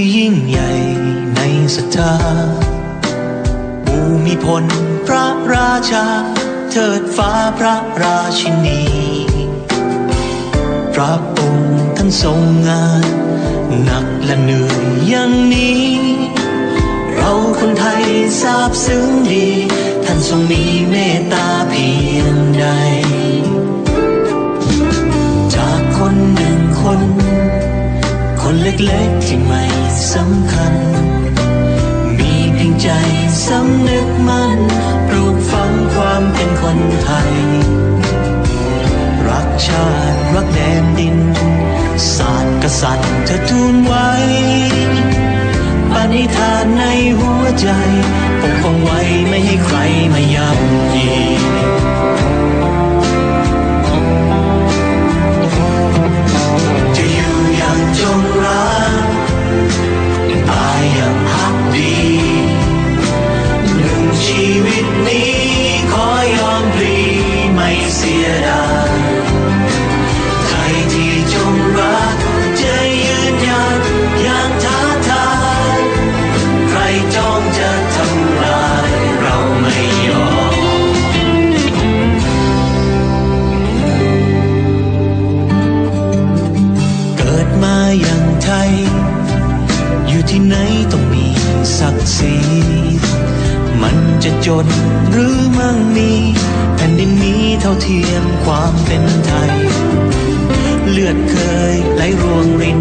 ที่ยิ่งใหญ่ในศรัทธาภูมิพลพระราชา เทิดฟ้าพระราชินี พระองค์ท่านทรงงานหนักและเหนื่อยอย่างนี้ เราคนไทยทราบซึ้งดี ท่านทรงมีเมตตาเพียงใด ล็กๆที่ไม่สำคัญ มีเพียงใจสำนึกมั่นปลูกฝังความเป็นคนไทย รักชาติรักแดนดิน ศาสตร์กษัตริย์เธอทูลไว้ปณิธานในหัวใจ ชีวิตนี้ขอยอมพลีไม่เสียดายใจที่จงรักจะยืนหยัดอย่างท้าทายใครจ้องจะทำลายเราไม่ยอมเกิดมาอย่างไทย อยู่ที่ไหนต้องมีศักดิ์ศรี มันจะจนหรือมั่งมี แผ่นดินนี้เท่าเทียมความเป็นไทย เลือดเคยไหลรวงริน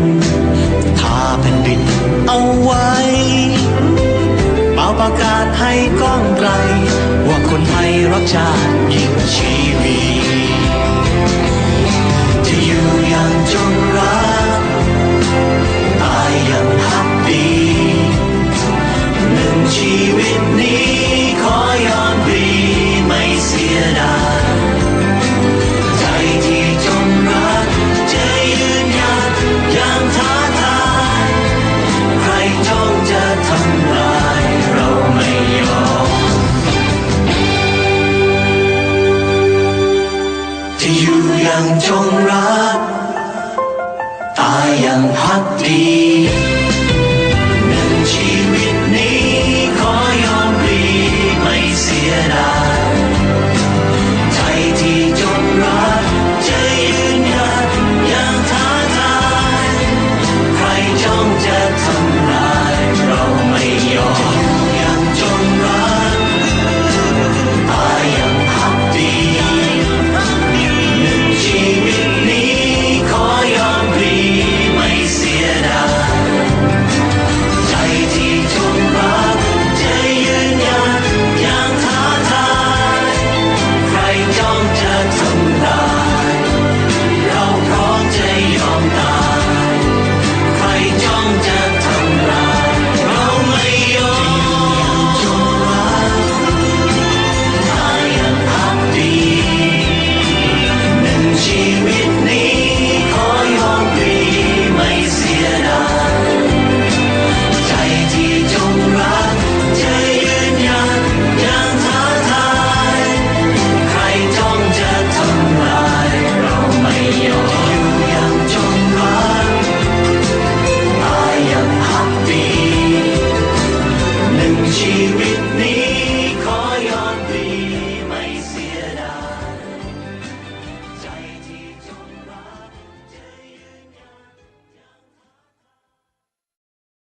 ทาแผ่นดินเอาไว้เป่าประกาศให้ก้องไกล ว่าคนไทยรักชาติ จะอยู่อย่างจงรัก ตายอย่างพักดี